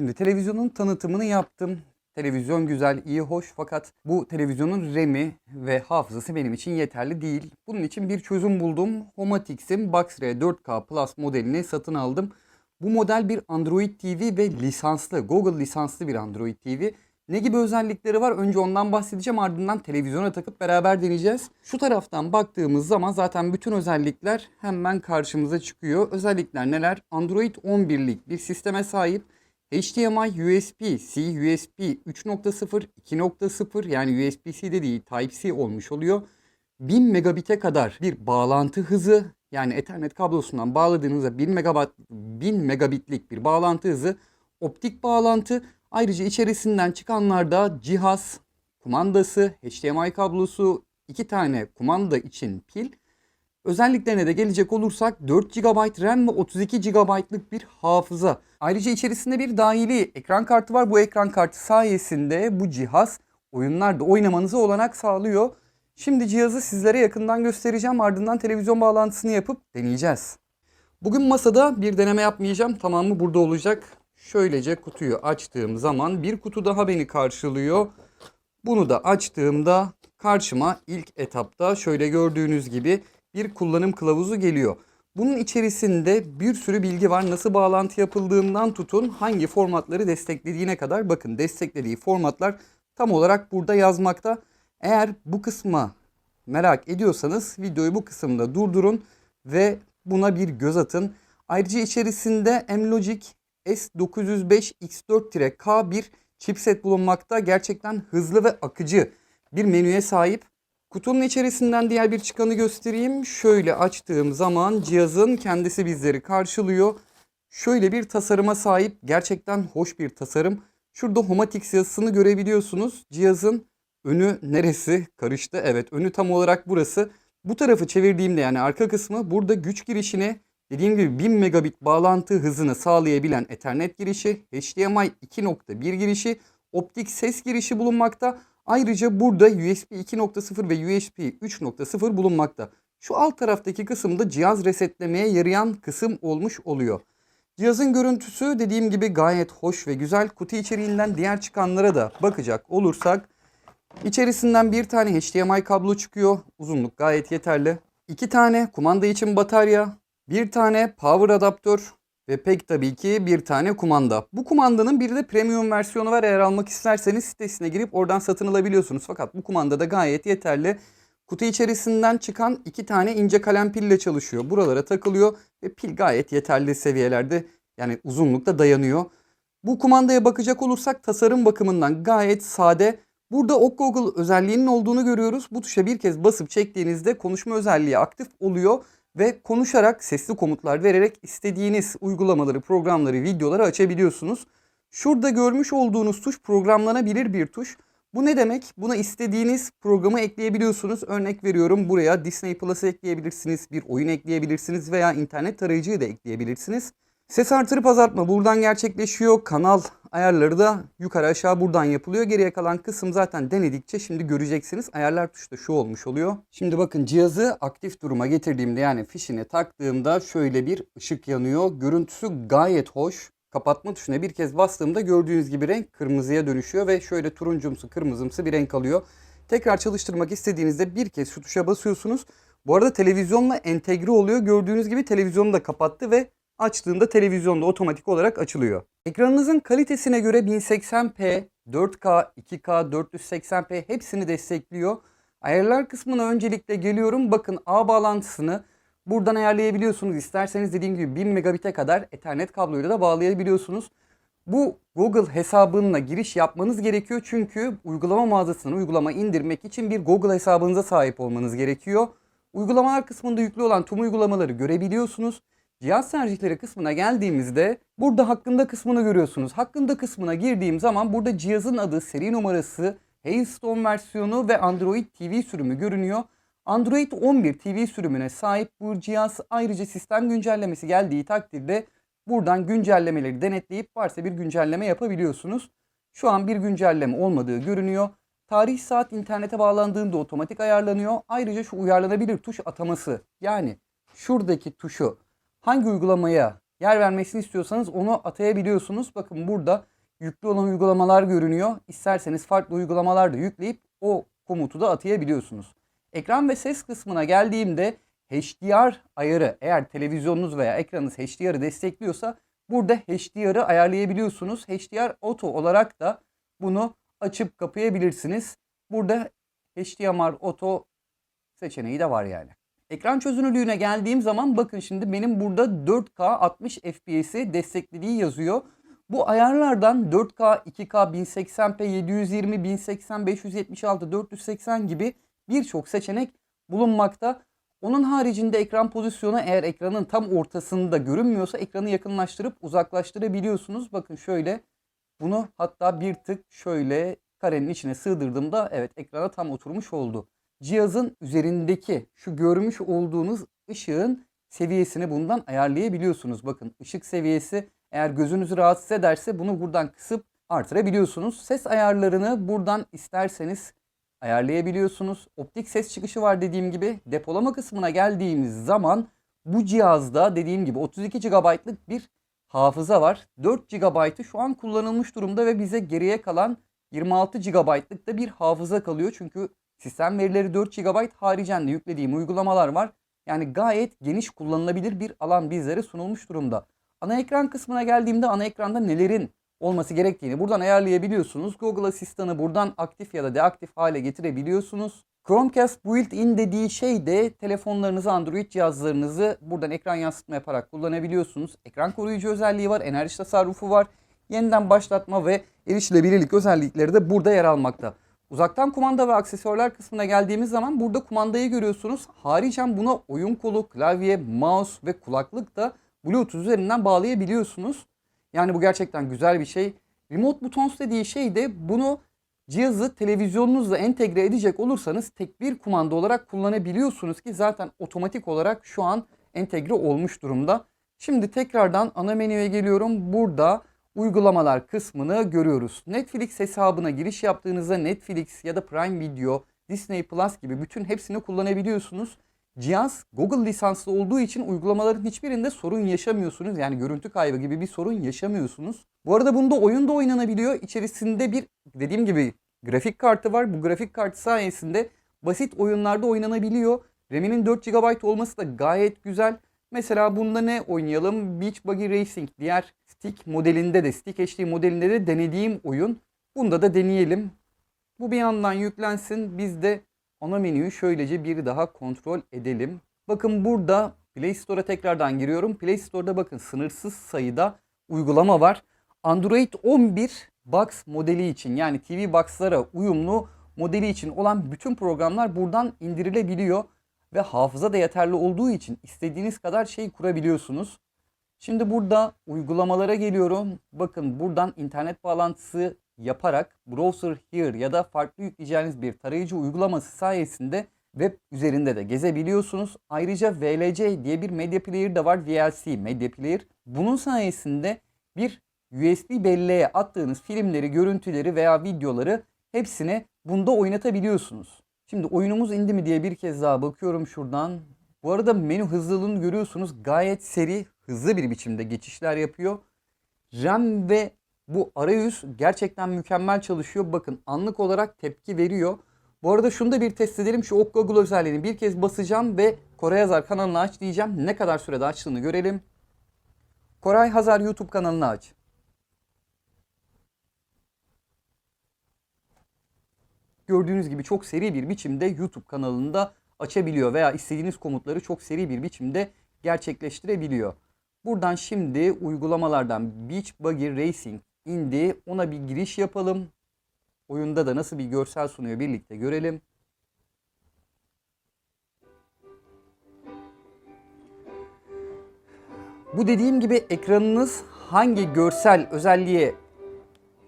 Şimdi televizyonun tanıtımını yaptım. Televizyon güzel, iyi, hoş fakat bu televizyonun RAM'i ve hafızası benim için yeterli değil. Bunun için bir çözüm buldum. Homatix'in Boxray 4K Plus modelini satın aldım. Bu model bir Android TV ve lisanslı, Google lisanslı bir Android TV. Ne gibi özellikleri var? Önce ondan bahsedeceğim ardından televizyona takıp beraber deneyeceğiz. Şu taraftan baktığımız zaman zaten bütün özellikler hemen karşımıza çıkıyor. Özellikler neler? Android 11'lik bir sisteme sahip. HDMI, USB-C, USB 3.0, 2.0 yani USB-C de değil Type-C olmuş oluyor. 1000 megabit'e kadar bir bağlantı hızı yani Ethernet kablosundan bağladığınızda 1000 megabit 1000 megabitlik bir bağlantı hızı, optik bağlantı. Ayrıca içerisinden çıkanlarda cihaz, kumandası, HDMI kablosu, iki tane kumanda için pil. Özelliklerine de gelecek olursak 4 GB RAM ve 32 GB'lık bir hafıza. Ayrıca içerisinde bir dahili ekran kartı var. Bu ekran kartı sayesinde bu cihaz oyunlarda oynamanıza olanak sağlıyor. Şimdi cihazı sizlere yakından göstereceğim. Ardından televizyon bağlantısını yapıp deneyeceğiz. Bugün masada bir deneme yapmayacağım. Tamamı burada olacak. Şöylece kutuyu açtığım zaman bir kutu daha beni karşılıyor. Bunu da açtığımda karşıma ilk etapta şöyle gördüğünüz gibi bir kullanım kılavuzu geliyor. Bunun içerisinde bir sürü bilgi var. Nasıl bağlantı yapıldığından tutun hangi formatları desteklediğine kadar bakın desteklediği formatlar tam olarak burada yazmakta. Eğer bu kısma merak ediyorsanız videoyu bu kısımda durdurun ve buna bir göz atın. Ayrıca içerisinde M-Logic S905X4-K bir chipset bulunmakta. Gerçekten hızlı ve akıcı bir menüye sahip. Kutunun içerisinden diğer bir çıkanı göstereyim. Şöyle açtığım zaman cihazın kendisi bizleri karşılıyor. Şöyle bir tasarıma sahip. Gerçekten hoş bir tasarım. Şurada Homatix yazısını görebiliyorsunuz. Cihazın önü neresi? Karıştı. Evet önü tam olarak burası. Bu tarafı çevirdiğimde yani arka kısmı burada güç girişine dediğim gibi 1000 megabit bağlantı hızını sağlayabilen Ethernet girişi, HDMI 2.1 girişi, optik ses girişi bulunmakta. Ayrıca burada USB 2.0 ve USB 3.0 bulunmakta. Şu alt taraftaki kısımda cihaz resetlemeye yarayan kısım olmuş oluyor. Cihazın görüntüsü dediğim gibi gayet hoş ve güzel. Kutu içeriğinden diğer çıkanlara da bakacak olursak içerisinden bir tane HDMI kablo çıkıyor. Uzunluk gayet yeterli. İki tane kumanda için batarya, bir tane power adaptör ve pek tabii ki bir tane kumanda. Bu kumandanın bir de premium versiyonu var. Eğer almak isterseniz sitesine girip oradan satın alabiliyorsunuz. Fakat bu kumanda da gayet yeterli. Kutu içerisinden çıkan iki tane ince kalem pille çalışıyor. Buralara takılıyor ve pil gayet yeterli seviyelerde. Yani uzunlukta dayanıyor. Bu kumandaya bakacak olursak tasarım bakımından gayet sade. Burada Ok Google özelliğinin olduğunu görüyoruz. Bu tuşa bir kez basıp çektiğinizde konuşma özelliği aktif oluyor ve konuşarak sesli komutlar vererek istediğiniz uygulamaları, programları, videoları açabiliyorsunuz. Şurada görmüş olduğunuz tuş programlanabilir bir tuş. Bu ne demek? Buna istediğiniz programı ekleyebiliyorsunuz. Örnek veriyorum buraya Disney Plus ekleyebilirsiniz, bir oyun ekleyebilirsiniz veya internet tarayıcıyı da ekleyebilirsiniz. Ses artırıp azaltma buradan gerçekleşiyor. Kanal ayarları da yukarı aşağı buradan yapılıyor. Geriye kalan kısım zaten denedikçe şimdi göreceksiniz. Ayarlar tuşu şu olmuş oluyor. Şimdi bakın cihazı aktif duruma getirdiğimde yani fişini taktığımda şöyle bir ışık yanıyor. Görüntüsü gayet hoş. Kapatma tuşuna bir kez bastığımda gördüğünüz gibi renk kırmızıya dönüşüyor ve şöyle turuncumsu kırmızımsı bir renk alıyor. Tekrar çalıştırmak istediğinizde bir kez şu tuşa basıyorsunuz. Bu arada televizyonla entegre oluyor. Gördüğünüz gibi televizyonu da kapattı ve açtığında televizyonda otomatik olarak açılıyor. Ekranınızın kalitesine göre 1080p, 4K, 2K, 480p hepsini destekliyor. Ayarlar kısmına öncelikle geliyorum. Bakın ağ bağlantısını buradan ayarlayabiliyorsunuz. İsterseniz dediğim gibi 1000 megabit'e kadar Ethernet kabloyla da bağlayabiliyorsunuz. Bu Google hesabınla giriş yapmanız gerekiyor. Çünkü uygulama mağazasından uygulama indirmek için bir Google hesabınıza sahip olmanız gerekiyor. Uygulamalar kısmında yüklü olan tüm uygulamaları görebiliyorsunuz. Cihaz tercihleri kısmına geldiğimizde burada hakkında kısmını görüyorsunuz. Hakkında kısmına girdiğim zaman burada cihazın adı, seri numarası, Hailstone versiyonu ve Android TV sürümü görünüyor. Android 11 TV sürümüne sahip bu cihaz ayrıca sistem güncellemesi geldiği takdirde buradan güncellemeleri denetleyip varsa bir güncelleme yapabiliyorsunuz. Şu an bir güncelleme olmadığı görünüyor. Tarih saat internete bağlandığında otomatik ayarlanıyor. Ayrıca şu uyarlanabilir tuş ataması yani şuradaki tuşu hangi uygulamaya yer vermesini istiyorsanız onu atayabiliyorsunuz. Bakın burada yüklü olan uygulamalar görünüyor. İsterseniz farklı uygulamalar da yükleyip o komutu da atayabiliyorsunuz. Ekran ve ses kısmına geldiğimde HDR ayarı eğer televizyonunuz veya ekranınız HDR'ı destekliyorsa burada HDR'ı ayarlayabiliyorsunuz. HDR Auto olarak da bunu açıp kapayabilirsiniz. Burada HDMI Auto seçeneği de var yani. Ekran çözünürlüğüne geldiğim zaman bakın şimdi benim burada 4K 60 FPS'i desteklediği yazıyor. Bu ayarlardan 4K, 2K, 1080p, 720, 1080, 576, 480 gibi birçok seçenek bulunmakta. Onun haricinde ekran pozisyonu eğer ekranın tam ortasında görünmüyorsa ekranı yakınlaştırıp uzaklaştırabiliyorsunuz. Bakın şöyle bunu hatta bir tık şöyle karenin içine sığdırdığımda evet ekrana tam oturmuş oldu. Cihazın üzerindeki şu görmüş olduğunuz ışığın seviyesini bundan ayarlayabiliyorsunuz. Bakın ışık seviyesi eğer gözünüzü rahatsız ederse bunu buradan kısıp artırabiliyorsunuz. Ses ayarlarını buradan isterseniz ayarlayabiliyorsunuz. Optik ses çıkışı var dediğim gibi. Depolama kısmına geldiğimiz zaman bu cihazda dediğim gibi 32 GB'lık bir hafıza var. 4 GB'ı şu an kullanılmış durumda ve bize geriye kalan 26 GB'lık da bir hafıza kalıyor. Çünkü sistem verileri 4 GB haricen de yüklediğim uygulamalar var. Yani gayet geniş kullanılabilir bir alan bizlere sunulmuş durumda. Ana ekran kısmına geldiğimde ana ekranda nelerin olması gerektiğini buradan ayarlayabiliyorsunuz. Google Asistan'ı buradan aktif ya da deaktif hale getirebiliyorsunuz. Chromecast built-in dediği şey de telefonlarınızı, Android cihazlarınızı buradan ekran yansıtma yaparak kullanabiliyorsunuz. Ekran koruyucu özelliği var, enerji tasarrufu var. Yeniden başlatma ve erişilebilirlik özellikleri de burada yer almakta. Uzaktan kumanda ve aksesuarlar kısmına geldiğimiz zaman burada kumandayı görüyorsunuz. Haricen buna oyun kolu, klavye, mouse ve kulaklık da Bluetooth üzerinden bağlayabiliyorsunuz. Yani bu gerçekten güzel bir şey. Remote Buttons dediği şey de bunu cihazı televizyonunuzla entegre edecek olursanız tek bir kumanda olarak kullanabiliyorsunuz ki zaten otomatik olarak şu an entegre olmuş durumda. Şimdi tekrardan ana menüye geliyorum. Burada uygulamalar kısmını görüyoruz. Netflix hesabına giriş yaptığınızda Netflix ya da Prime Video, Disney Plus gibi bütün hepsini kullanabiliyorsunuz. Cihaz Google lisanslı olduğu için uygulamaların hiçbirinde sorun yaşamıyorsunuz. Yani görüntü kaybı gibi bir sorun yaşamıyorsunuz. Bu arada bunda oyun da oynanabiliyor. İçerisinde bir dediğim gibi grafik kartı var. Bu grafik kartı sayesinde basit oyunlarda oynanabiliyor. RAM'inin 4 GB olması da gayet güzel. Mesela bunda ne oynayalım? Beach Buggy Racing diğer Stick modelinde de Stick HD modelinde de denediğim oyun. Bunda da deneyelim. Bu bir yandan yüklensin. Biz de ana menüyü şöylece bir daha kontrol edelim. Bakın burada Play Store'a tekrardan giriyorum. Play Store'da bakın sınırsız sayıda uygulama var. Android 11 Box modeli için yani TV Box'lara uyumlu modeli için olan bütün programlar buradan indirilebiliyor ve hafıza da yeterli olduğu için istediğiniz kadar şey kurabiliyorsunuz. Şimdi burada uygulamalara geliyorum. Bakın buradan internet bağlantısı yaparak Browser Here ya da farklı yükleyeceğiniz bir tarayıcı uygulaması sayesinde web üzerinde de gezebiliyorsunuz. Ayrıca VLC diye bir medya player de var. VLC medya player. Bunun sayesinde bir USB belleğe attığınız filmleri, görüntüleri veya videoları hepsini bunda oynatabiliyorsunuz. Şimdi oyunumuz indi mi diye bir kez daha bakıyorum şuradan. Bu arada menü hızlılığını görüyorsunuz. Gayet seri, hızlı bir biçimde geçişler yapıyor. RAM ve bu arayüz gerçekten mükemmel çalışıyor. Bakın anlık olarak tepki veriyor. Bu arada şunu da bir test edelim. Şu Ok Google özelliğini bir kez basacağım ve Koray Hazar kanalını aç diyeceğim. Ne kadar sürede açtığını görelim. Koray Hazar YouTube kanalını aç. Gördüğünüz gibi çok seri bir biçimde YouTube kanalında açabiliyor veya istediğiniz komutları çok seri bir biçimde gerçekleştirebiliyor. Buradan şimdi uygulamalardan Beach Buggy Racing indi. Ona bir giriş yapalım. Oyunda da nasıl bir görsel sunuyor birlikte görelim. Bu dediğim gibi ekranınız hangi görsel özelliğe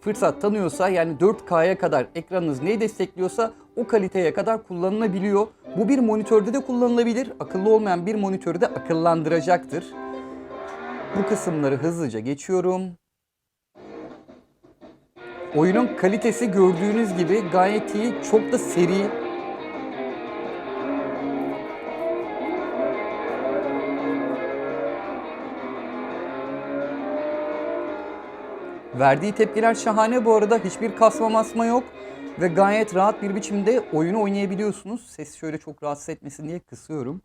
fırsat tanıyorsa yani 4K'ya kadar ekranınız neyi destekliyorsa o kaliteye kadar kullanılabiliyor. Bu bir monitörde de kullanılabilir. Akıllı olmayan bir monitörü de akıllandıracaktır. Bu kısımları hızlıca geçiyorum. Oyunun kalitesi gördüğünüz gibi gayet iyi. Çok da seri. Verdiği tepkiler şahane bu arada. Hiçbir kasma masma yok. Ve gayet rahat bir biçimde oyunu oynayabiliyorsunuz. Ses şöyle çok rahatsız etmesin diye kısıyorum.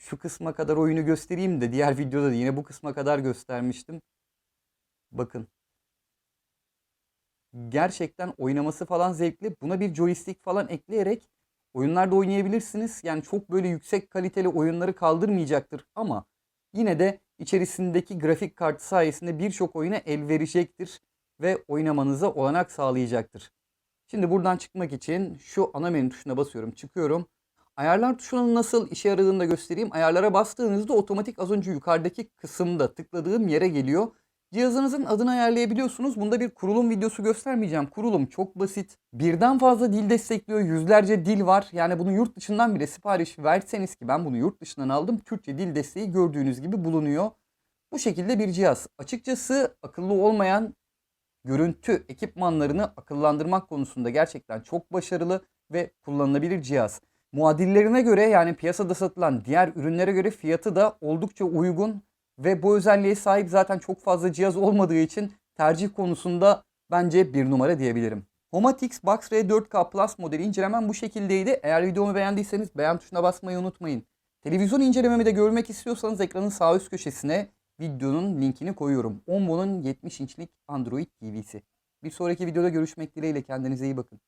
Şu kısma kadar oyunu göstereyim de diğer videoda da yine bu kısma kadar göstermiştim. Bakın. Gerçekten oynaması falan zevkli. Buna bir joystick falan ekleyerek oyunlarda oynayabilirsiniz. Yani çok böyle yüksek kaliteli oyunları kaldırmayacaktır ama yine de içerisindeki grafik kartı sayesinde birçok oyuna el verecektir ve oynamanıza olanak sağlayacaktır. Şimdi buradan çıkmak için şu ana menü tuşuna basıyorum, çıkıyorum. Ayarlar tuşunun nasıl işe yaradığını da göstereyim. Ayarlara bastığınızda otomatik az önce yukarıdaki kısımda tıkladığım yere geliyor. Cihazınızın adını ayarlayabiliyorsunuz. Bunda bir kurulum videosu göstermeyeceğim. Kurulum çok basit. Birden fazla dil destekliyor. Yüzlerce dil var. Yani bunu yurt dışından bile sipariş verseniz ki ben bunu yurt dışından aldım. Türkçe dil desteği gördüğünüz gibi bulunuyor. Bu şekilde bir cihaz. Açıkçası akıllı olmayan görüntü ekipmanlarını akıllandırmak konusunda gerçekten çok başarılı ve kullanılabilir cihaz. Muadillerine göre yani piyasada satılan diğer ürünlere göre fiyatı da oldukça uygun ve bu özelliğe sahip zaten çok fazla cihaz olmadığı için tercih konusunda bence bir numara diyebilirim. Homatix Box R 4K Plus modeli incelemem bu şekildeydi. Eğer videomu beğendiyseniz beğen tuşuna basmayı unutmayın. Televizyon incelememi de görmek istiyorsanız ekranın sağ üst köşesine videonun linkini koyuyorum. Ombo'nun 70 inçlik Android TV'si. Bir sonraki videoda görüşmek dileğiyle kendinize iyi bakın.